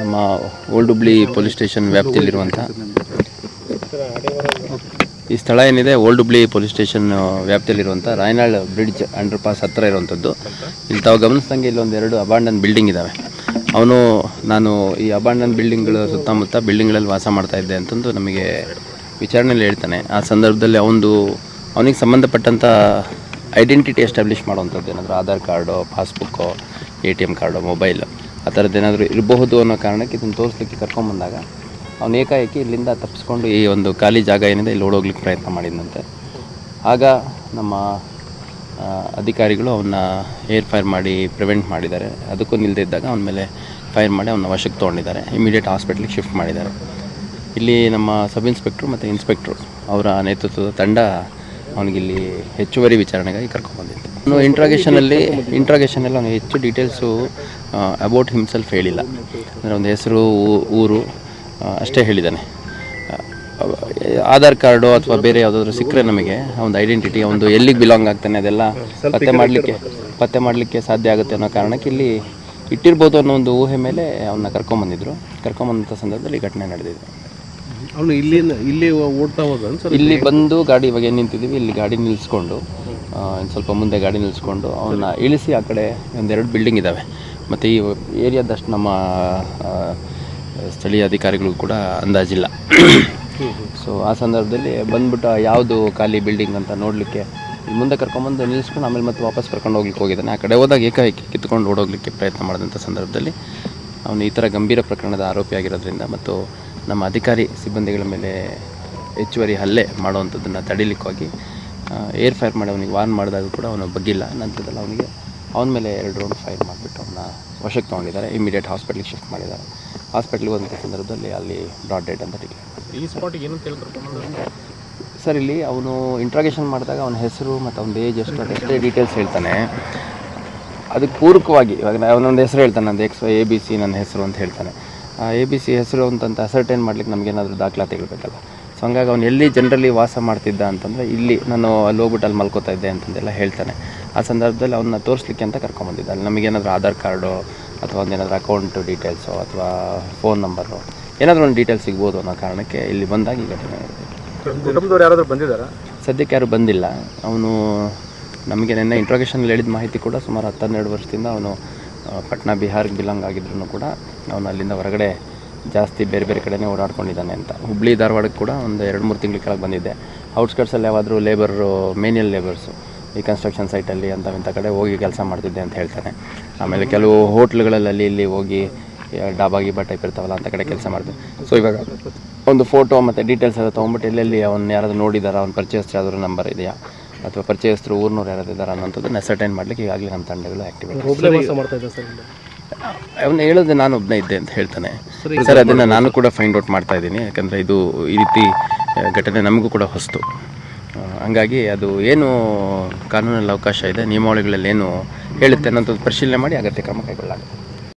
ನಮ್ಮ old Hubli police station ವ್ಯಾಪ್ತಿಯಲ್ಲಿರುವಂಥ ಈ ಸ್ಥಳ ಏನಿದೆ? ಓಲ್ಡ್ ಹುಬ್ಳಿ ಪೊಲೀಸ್ ಸ್ಟೇಷನ್ ವ್ಯಾಪ್ತಿಯಲ್ಲಿರುವಂಥ ರಾಯನಾಳ್ ಬ್ರಿಡ್ಜ್ ಅಂಡರ್ ಪಾಸ್ ಹತ್ರ ಇರುವಂಥದ್ದು. ಇಲ್ಲಿ ತಾವು ಗಮನಿಸ್ದಂಗೆ ಇಲ್ಲೊಂದು ಎರಡು ಅಬಾಂಡನ್ ಬಿಲ್ಡಿಂಗ್ ಇದ್ದಾವೆ ಅವನು, ನಾನು ಈ ಅಬಾಂಡನ್ ಬಿಲ್ಡಿಂಗ್ಗಳ ಸುತ್ತಮುತ್ತ ಬಿಲ್ಡಿಂಗ್ಗಳಲ್ಲಿ ವಾಸ ಮಾಡ್ತಾ ಇದ್ದೆ ಅಂತಂದು ನಮಗೆ ವಿಚಾರಣೆಯಲ್ಲಿ ಹೇಳ್ತಾನೆ. ಆ ಸಂದರ್ಭದಲ್ಲಿ ಅವನದು ಅವನಿಗೆ ಸಂಬಂಧಪಟ್ಟಂಥ ಐಡೆಂಟಿಟಿ ಎಸ್ಟಾಬ್ಲಿಷ್ ಮಾಡುವಂಥದ್ದು ಏನಾದರೂ Aadhaar card passbook A T M card mobile ಆ ಥರದ್ದು ಏನಾದರೂ ಇರಬಹುದು ಅನ್ನೋ ಕಾರಣಕ್ಕೆ ಇದನ್ನು ತೋರಿಸ್ಲಿಕ್ಕೆ ಕರ್ಕೊಂಬಂದಾಗ ಅವನು ಏಕಾಏಕಿ ಇಲ್ಲಿಂದ ತಪ್ಪಿಸ್ಕೊಂಡು ಈ ಒಂದು ಖಾಲಿ ಜಾಗ ಏನಿದೆ ಇಲ್ಲಿ ಓಡೋಗ್ಲಿಕ್ಕೆ ಪ್ರಯತ್ನ ಮಾಡಿದಂತೆ ಆಗ ನಮ್ಮ ಅಧಿಕಾರಿಗಳು ಅವನ್ನ ಏರ್ ಫೈರ್ ಮಾಡಿ ಪ್ರಿವೆಂಟ್ ಮಾಡಿದ್ದಾರೆ. ಅದಕ್ಕೂ ನಿಲ್ಲದೇ ಇದ್ದಾಗ ಅವನ ಮೇಲೆ ಫೈರ್ ಮಾಡಿ ಅವನ ವಶಕ್ಕೆ ತೊಗೊಂಡಿದ್ದಾರೆ. ಇಮಿಡಿಯೇಟ್ ಹಾಸ್ಪಿಟ್ಲಿಗೆ ಶಿಫ್ಟ್ ಮಾಡಿದ್ದಾರೆ. ಇಲ್ಲಿ ನಮ್ಮ ಸಬ್ ಇನ್ಸ್ಪೆಕ್ಟ್ರು ಮತ್ತು ಇನ್ಸ್ಪೆಕ್ಟ್ರು ಅವರ ನೇತೃತ್ವದ ತಂಡ ಅವನಿಗಿಲ್ಲಿ ಹೆಚ್ಚುವರಿ ವಿಚಾರಣೆಗಾಗಿ ಕರ್ಕೊಂಡ್ಬಂದಿತ್ತು ಅವನು ಇಂಟ್ರಾಗೇಷನಲ್ಲಿ ಇಂಟ್ರಾಗೇಷನಲ್ಲಿ ಅವನು ಹೆಚ್ಚು ಡೀಟೇಲ್ಸು ಅಬೌಟ್ ಹಿಮ್ಸೆಲ್ಫ್ ಹೇಳಿಲ್ಲ. ಅಂದರೆ ಒಂದು ಹೆಸರು ಊರು ಅಷ್ಟೇ ಹೇಳಿದ್ದಾನೆ ಆಧಾರ್ ಕಾರ್ಡು ಅಥವಾ ಬೇರೆ ಯಾವುದಾದ್ರು ಸಿಕ್ಕರೆ ನಮಗೆ ಒಂದು ಐಡೆಂಟಿಟಿ ಒಂದು ಎಲ್ಲಿಗೆ ಬಿಲಾಂಗ್ ಆಗ್ತಾನೆ ಅದೆಲ್ಲ ಪತ್ತೆ ಮಾಡಲಿಕ್ಕೆ ಪತ್ತೆ ಮಾಡಲಿಕ್ಕೆ ಸಾಧ್ಯ ಆಗುತ್ತೆ ಅನ್ನೋ ಕಾರಣಕ್ಕೆ ಇಲ್ಲಿ ಇಟ್ಟಿರ್ಬೋದು ಅನ್ನೋ ಒಂದು ಊಹೆ ಮೇಲೆ ಅವನ್ನ ಕರ್ಕೊಂಬಂದಿದ್ರು. ಕರ್ಕೊಂಬಂದಂಥ ಸಂದರ್ಭದಲ್ಲಿ ಘಟನೆ ನಡೆದಿದೆ. ಅವನು ಇಲ್ಲಿ ಇಲ್ಲಿ ಓಡ್ತಾ ಹೋದ ಇಲ್ಲಿ ಬಂದು ಗಾಡಿ ಇವಾಗ ಏನು ನಿಂತಿದ್ದೀವಿ ಇಲ್ಲಿ ಗಾಡಿ ನಿಲ್ಲಿಸ್ಕೊಂಡು ಇನ್ನು ಸ್ವಲ್ಪ ಮುಂದೆ ಗಾಡಿ ನಿಲ್ಲಿಸ್ಕೊಂಡು ಅವನ್ನ ಇಳಿಸಿ ಆ ಕಡೆ ಒಂದೆರಡು ಬಿಲ್ಡಿಂಗ್ ಇದ್ದಾವೆ ಮತ್ತು ಈ ಏರಿಯಾದಷ್ಟು ನಮ್ಮ ಸ್ಥಳೀಯ ಅಧಿಕಾರಿಗಳಿಗೂ ಕೂಡ ಅಂದಾಜಿಲ್ಲ. ಸೊ ಆ ಸಂದರ್ಭದಲ್ಲಿ ಬಂದ್ಬಿಟ್ಟು ಯಾವುದು ಖಾಲಿ ಬಿಲ್ಡಿಂಗ್ ಅಂತ ನೋಡಲಿಕ್ಕೆ ಮುಂದೆ ಕರ್ಕೊಂಬಂದು ನಿಲ್ಲಿಸ್ಕೊಂಡು ಆಮೇಲೆ ಮತ್ತೆ ವಾಪಸ್ ಕರ್ಕೊಂಡು ಹೋಗ್ಲಿಕ್ಕೆ ಹೋಗಿದ್ದಾನೆ. ಆ ಕಡೆ ಹೋದಾಗ ಏಕಾಏಕಿ ಕಿತ್ಕೊಂಡು ಓಡೋಗ್ಲಿಕ್ಕೆ ಪ್ರಯತ್ನ ಮಾಡಿದಂಥ ಸಂದರ್ಭದಲ್ಲಿ ಅವನು ಈ ಥರ ಗಂಭೀರ ಪ್ರಕರಣದ ಆರೋಪಿಯಾಗಿರೋದ್ರಿಂದ ಮತ್ತು ನಮ್ಮ ಅಧಿಕಾರಿ ಸಿಬ್ಬಂದಿಗಳ ಮೇಲೆ ಹೆಚ್ಚುವರಿ ಹಲ್ಲೆ ಮಾಡುವಂಥದ್ದನ್ನು ತಡಿಲಿಕ್ಕಾಗಿ ಏರ್ ಫೈರ್ ಮಾಡಿ ಅವನಿಗೆ ವಾರ್ನ್ ಮಾಡಿದಾಗ ಕೂಡ ಅವನು ಬಗ್ಗಿಲ್ಲ. ನಂತರದಲ್ಲಿ ಅವನಿಗೆ ಅವನ ಮೇಲೆ ಎರಡು ರೌಂಡ್ ಫೈರ್ ಮಾಡಿಬಿಟ್ಟು ಅವನ್ನ ವಶಕ್ಕೆ ತೊಗೊಂಡಿದ್ದಾರೆ. ಇಮಿಡಿಯೇಟ್ ಹಾಸ್ಪಿಟ್ಲಿಗೆ ಶಿಫ್ಟ್ ಮಾಡಿದ್ದಾರೆ. ಹಾಸ್ಪಿಟ್ಲಿಗೆ ಬಂದ ಸಂದರ್ಭದಲ್ಲಿ ಅಲ್ಲಿ ಬ್ರಾಡ್ ಡೇಟ್ ಅಂತ ಡಿಕ್ಲೇರ್ ಈ ಸ್ಪಾಟಿಗೆ ಏನು ಸರ್ ಇಲ್ಲಿ ಅವನು ಇಂಟ್ರಾಗೇಷನ್ ಮಾಡಿದಾಗ ಅವನ ಹೆಸರು ಮತ್ತು ಅವನ ಏಜ್ ಎಷ್ಟು ಅಂತ ಎಷ್ಟೇ ಡೀಟೇಲ್ಸ್ ಹೇಳ್ತಾನೆ. ಅದಕ್ಕೆ ಪೂರಕವಾಗಿ ಇವಾಗ ಅವನೊಂದು ಹೆಸರು ಹೇಳ್ತಾನೆ ನಂದು ಎಕ್ಸ್ ಎ ಬಿ ಸಿ ನನ್ನ ಹೆಸರು ಅಂತ ಹೇಳ್ತಾನೆ. ಎ ಬಿ ಸಿ ಹೆಸರು ಅಂತಂತ ಅಸರ್ಟೈನ್ ಮಾಡ್ಲಿಕ್ಕೆ ನಮಗೇನಾದರೂ ದಾಖಲಾತಿಗಳು ಬೇಕಲ್ಲ. ಸೊ ಹಂಗಾಗಿ ಅವನು ಎಲ್ಲಿ ಜನರಲ್ಲಿ ವಾಸ ಮಾಡ್ತಿದ್ದ ಅಂತಂದರೆ ಇಲ್ಲಿ ನಾನು ಅಲ್ಲಿ ಹೋಗ್ಬಿಟ್ಟು ಅಲ್ಲಿ ಮಲ್ಕೋತಾ ಇದ್ದೆ ಅಂತಂದೆಲ್ಲ ಹೇಳ್ತಾನೆ. ಆ ಸಂದರ್ಭದಲ್ಲಿ ಅವನ್ನ ತೋರಿಸ್ಲಿಕ್ಕೆ ಅಂತ ಕರ್ಕೊಂಬಂದಿದ್ದ. ಅಲ್ಲಿ ನಮಗೇನಾದರೂ ಆಧಾರ್ ಕಾರ್ಡು ಅಥವಾ ಒಂದೇನಾದರೂ ಅಕೌಂಟ್ ಡೀಟೇಲ್ಸು ಅಥವಾ ಫೋನ್ ನಂಬರು ಏನಾದರೂ ಒಂದು ಡೀಟೇಲ್ಸ್ ಸಿಗ್ಬೋದು ಅನ್ನೋ ಕಾರಣಕ್ಕೆ ಇಲ್ಲಿ ಬಂದಾಗ ಈ ಘಟನೆ ಆಗಿದೆ ಕುಟುಂಬದವ್ರು ಯಾರಾದರೂ ಬಂದಿದ್ದಾರಾ? ಸದ್ಯಕ್ಕೆ ಯಾರು ಬಂದಿಲ್ಲ. ಅವನು ನಮಗೆ ನಿನ್ನೆ ಇಂಟ್ರೋಗೇಷನಲ್ಲಿ ಹೇಳಿದ ಮಾಹಿತಿ ಕೂಡ ಸುಮಾರು ಹತ್ತೆರಡು ವರ್ಷದಿಂದ ಅವನು ಪಟ್ನಾ ಬಿಹಾರ್ಗೆ ಬಿಲಾಂಗ್ ಆಗಿದ್ರು ಕೂಡ ಅವನು ಅಲ್ಲಿಂದ ಹೊರಗಡೆ ಜಾಸ್ತಿ ಬೇರೆ ಬೇರೆ ಕಡೆನೇ ಓಡಾಡ್ಕೊಂಡಿದ್ದಾನೆ ಅಂತ. ಹುಬ್ಳಿ, ಧಾರವಾಡಕ್ಕೆ ಕೂಡ ಒಂದು ಎರಡು ಮೂರು ತಿಂಗಳ ಕೆಳಗೆ ಬಂದಿದ್ದೆ. ಔಟ್ಸ್ಕರ್ಟ್ಸಲ್ಲಿ ಯಾವಾದರೂ ಲೇಬರು ಮೇನಿಯಲ್ ಲೇಬರ್ಸು ಈ ಕನ್ಸ್ಟ್ರಕ್ಷನ್ ಸೈಟಲ್ಲಿ ಅಂತ ಇಂಥ ಕಡೆ ಹೋಗಿ ಕೆಲಸ ಮಾಡ್ತಿದ್ದೆ ಅಂತ ಹೇಳ್ತಾನೆ ಆಮೇಲೆ ಕೆಲವು ಹೋಟ್ಲುಗಳಲ್ಲಿ ಅಲ್ಲಿ ಇಲ್ಲಿ ಹೋಗಿ ಡಾಬಾಗಿ ಡಾಬಾ ಗೀಬಾ ಟೈಪ್ ಇರ್ತಾವಲ್ಲ ಅಂತ ಕಡೆ ಕೆಲಸ ಮಾಡ್ತೀವಿ ಸೊ ಇವಾಗ ಒಂದು ಫೋಟೋ ಮತ್ತು ಡೀಟೇಲ್ಸ್ ಎಲ್ಲ ತೊಗೊಂಬಿಟ್ಟು ಎಲ್ಲೆಲ್ಲಿ ಅವ್ನು ಯಾರಾದರೂ ನೋಡಿದಾರ, ಅವ್ನು ಪರಿಚಯಸ್ತ್ರ ಯಾವ್ದಾದ್ರು ನಂಬರ್ ಇದೆಯಾ? ಅಥವಾ ಪರಿಚಯಸ್ಥರು ಊರ್ನೂರು ಯಾರಾದ್ರು ಇದ್ದಾರೆ ಅನ್ನೋಂಥದ್ದನ್ನ ಅಸರ್ಟೈನ್ ಮಾಡ್ಲಿಕ್ಕೆ ಈಗಾಗಲೇ ನಮ್ಮ ತಂಡಗಳು ಆ್ಯಕ್ಟಿವೇಟ್ ಅವನು ಹೇಳೋದು ನಾನು ಒಬ್ಬನೇ ಇದ್ದೆ ಅಂತ ಹೇಳ್ತಾನೆ. ಸರ್ ಅದನ್ನು ನಾನು ಕೂಡ ಫೈಂಡ್ ಔಟ್ ಮಾಡ್ತಾ ಇದ್ದೀನಿ. ಯಾಕಂದರೆ ಇದು ಈ ರೀತಿ ಘಟನೆ ನಮಗೂ ಕೂಡ ಹೊಸ್ತು. ಹಂಗಾಗಿ ಅದು ಏನು ಕಾನೂನಲ್ಲಿ ಅವಕಾಶ ಇದೆ ನಿಯಮಾವಳಿಗಳಲ್ಲಿ ಏನು ಹೇಳುತ್ತೆ ಅನ್ನೋದು ಪರಿಶೀಲನೆ ಮಾಡಿ ಅಗತ್ಯ ಕ್ರಮ ಕೈಗೊಳ್ಳಲಾಗುತ್ತೆ.